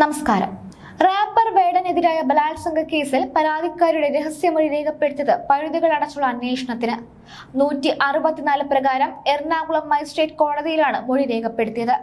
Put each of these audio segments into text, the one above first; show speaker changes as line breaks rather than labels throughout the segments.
നമസ്കാരം. റാപ്പർ വേടനെതിരായ ബലാത്സംഗ കേസിൽ പരാതിക്കാരുടെ രഹസ്യമൊഴി രേഖപ്പെടുത്തിയത് പഴുതുകൾ അടച്ചുള്ള അന്വേഷണത്തിന്. നൂറ്റി അറുപത്തിനാല് പ്രകാരം എറണാകുളം മജിസ്ട്രേറ്റ് കോടതിയിലാണ് മൊഴി രേഖപ്പെടുത്തിയത്.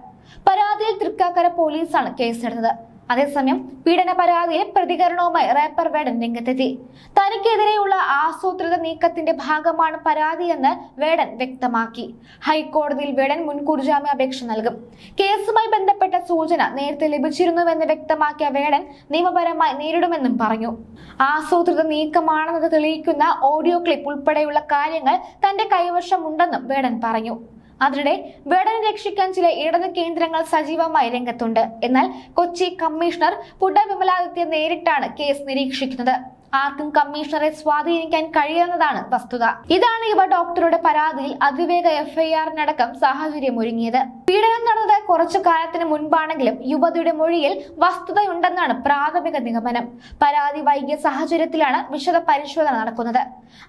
പരാതിയിൽ തൃക്കാക്കര പോലീസാണ് കേസെടുത്തത്. അതേസമയം പീഡന പരാതിയിൽ പ്രതികരണവുമായി റാപ്പർ വേഡൻ രംഗത്തെത്തി. തനിക്കെതിരെയുള്ള ആസൂത്രിത നീക്കത്തിന്റെ ഭാഗമാണ് പരാതിയെന്ന് വേടൻ വ്യക്തമാക്കി. ഹൈക്കോടതിയിൽ വേടൻ മുൻകൂർ ജാമ്യാപേക്ഷ നൽകും. കേസുമായി ബന്ധപ്പെട്ട സൂചന നേരത്തെ ലഭിച്ചിരുന്നുവെന്ന് വ്യക്തമാക്കിയ വേടൻ നിയമപരമായി നേരിടുമെന്നും പറഞ്ഞു. ആസൂത്രിത നീക്കമാണെന്നത് തെളിയിക്കുന്ന ഓഡിയോ ക്ലിപ്പ് ഉൾപ്പെടെയുള്ള കാര്യങ്ങൾ തന്റെ കൈവശമുണ്ടെന്നും വേടൻ പറഞ്ഞു. അതിനിടെ വേടനെ രക്ഷിക്കാൻ ചില ഇടത് കേന്ദ്രങ്ങൾ സജീവമായി രംഗത്തുണ്ട്. എന്നാൽ കൊച്ചി കമ്മീഷണർ പുഡ വിമലാദിത്യ നേരിട്ടാണ് കേസ് നിരീക്ഷിക്കുന്നത്. ആർക്കും കമ്മീഷണറെ സ്വാധീനിക്കാൻ കഴിയുന്നതാണ് വസ്തുത. ഇതാണ് ഇവ ഡോക്ടറുടെ പരാതിയിൽ അതിവേഗ എഫ്ഐആറിനടക്കം സാഹചര്യം ഒരുങ്ങിയത് പീഡനം നടന്നത് കുറച്ചു കാലത്തിന് മുൻപാണെങ്കിലും യുവതിയുടെ മൊഴിയിൽ വസ്തുതയുണ്ടെന്നാണ് പ്രാഥമിക നിഗമനം. പരാതി വൈകിയ സാഹചര്യത്തിലാണ് വിശദ പരിശോധന നടക്കുന്നത്.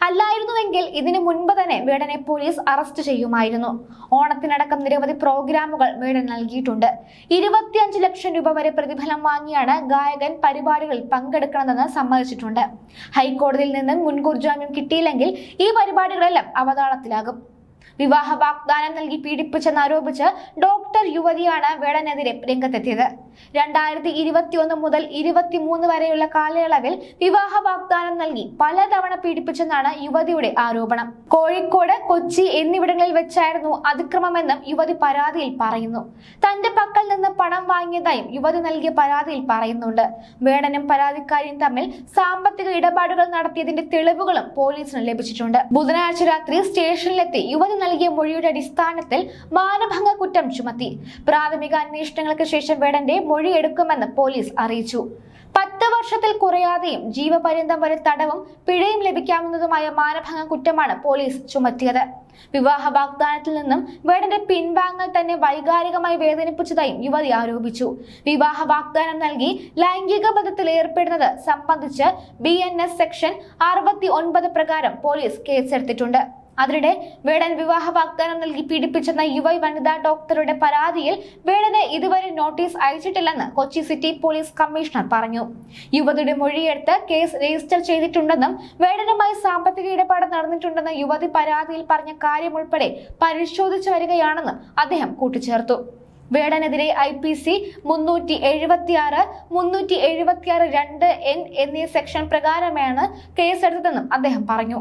അല്ലായിരുന്നുവെങ്കിൽ ഇതിനു മുൻപ് തന്നെ വേടനെ പോലീസ് അറസ്റ്റ് ചെയ്യുമായിരുന്നു. ഓണത്തിനടക്കം നിരവധി പ്രോഗ്രാമുകൾ വേടൻ നൽകിയിട്ടുണ്ട്. ഇരുപത്തിയഞ്ച് ലക്ഷം രൂപ വരെ പ്രതിഫലം വാങ്ങിയാണ് ഗായകൻ പരിപാടികളിൽ പങ്കെടുക്കണമെന്ന് സമ്മതിച്ചിട്ടുണ്ട്. ഹൈക്കോടതിയിൽ നിന്ന് മുൻകൂർ ജാമ്യം കിട്ടിയില്ലെങ്കിൽ ഈ പരിപാടികളെല്ലാം അവതാളത്തിലാകും. വിവാഹ വാഗ്ദാനം നൽകി പീഡിപ്പിച്ചെന്നാരോപിച്ച് ഡോക്ടർ യുവതിയാണ് വേടനെതിരെ രംഗത്തെത്തിയത്. രണ്ടായിരത്തി ഇരുപത്തിയൊന്ന് മുതൽ ഇരുപത്തിമൂന്ന് വരെയുള്ള കാലയളവിൽ വിവാഹ വാഗ്ദാനം നൽകി പലതവണ പീഡിപ്പിച്ചെന്നാണ് യുവതിയുടെ ആരോപണം. കോഴിക്കോട് കൊച്ചി എന്നിവിടങ്ങളിൽ വെച്ചായിരുന്നു അതിക്രമമെന്നും യുവതി പരാതിയിൽ പറയുന്നു. തന്റെ പക്കൽ നിന്ന് പണം വാങ്ങിയതായും യുവതി നൽകിയ പരാതിയിൽ പറയുന്നുണ്ട്. വേടനും പരാതിക്കാരിയും തമ്മിൽ സാമ്പത്തിക ഇടപാടുകൾ നടത്തിയതിന്റെ തെളിവുകളും പോലീസിന് ലഭിച്ചിട്ടുണ്ട്. ബുധനാഴ്ച രാത്രി സ്റ്റേഷനിലെത്തി യുവതി നൽകിയ മൊഴിയുടെ അടിസ്ഥാനത്തിൽ മാനഭംഗ കുറ്റം ചുമത്തി. പ്രാഥമിക അന്വേഷണങ്ങൾക്ക് ശേഷം വേടന്റെ മൊഴി എടുക്കുമെന്ന് പോലീസ് അറിയിച്ചു. പത്ത് വർഷത്തിൽ കുറയാതെയും ജീവപര്യന്തം വരെ തടവും പിഴയും ലഭിക്കാവുന്നതുമായ മാനഭംഗ കുറ്റമാണ് പോലീസ് ചുമത്തിയത്. വിവാഹ വാഗ്ദാനത്തിൽ നിന്നും വേടന്റെ പിൻവാങ്ങൽ തന്നെ വൈകാരികമായി വേദനിപ്പിച്ചതായും യുവതി ആരോപിച്ചു. വിവാഹ വാഗ്ദാനം നൽകി ലൈംഗിക ബന്ധത്തിൽ ഏർപ്പെടുന്നത് സംബന്ധിച്ച് ബി സെക്ഷൻ അറുപത്തി പ്രകാരം പോലീസ് കേസെടുത്തിട്ടുണ്ട്. അതിനിടെ വേടൻ വിവാഹ വാഗ്ദാനം നൽകി പീഡിപ്പിച്ചെന്ന യുവ വനിതാ ഡോക്ടറുടെ പരാതിയിൽ വേടന് ഇതുവരെ നോട്ടീസ് അയച്ചിട്ടില്ലെന്ന് കൊച്ചി സിറ്റി പോലീസ് കമ്മീഷണർ പറഞ്ഞു. യുവതിയുടെ മൊഴിയെടുത്ത് കേസ് രജിസ്റ്റർ ചെയ്തിട്ടുണ്ടെന്നും വേടനുമായി സാമ്പത്തിക ഇടപാട് നടന്നിട്ടുണ്ടെന്ന യുവതി പരാതിയിൽ പറഞ്ഞ കാര്യം ഉൾപ്പെടെ പരിശോധിച്ചു വരികയാണെന്ന് അദ്ദേഹം കൂട്ടിച്ചേർത്തു. വേടനെതിരെ ഐ പി സി മുന്നൂറ്റി എഴുപത്തി ആറ് മുന്നൂറ്റി എഴുപത്തി ആറ് രണ്ട് എൻ എന്നീ സെക്ഷൻ പ്രകാരമാണ് കേസെടുത്തതെന്നും അദ്ദേഹം പറഞ്ഞു.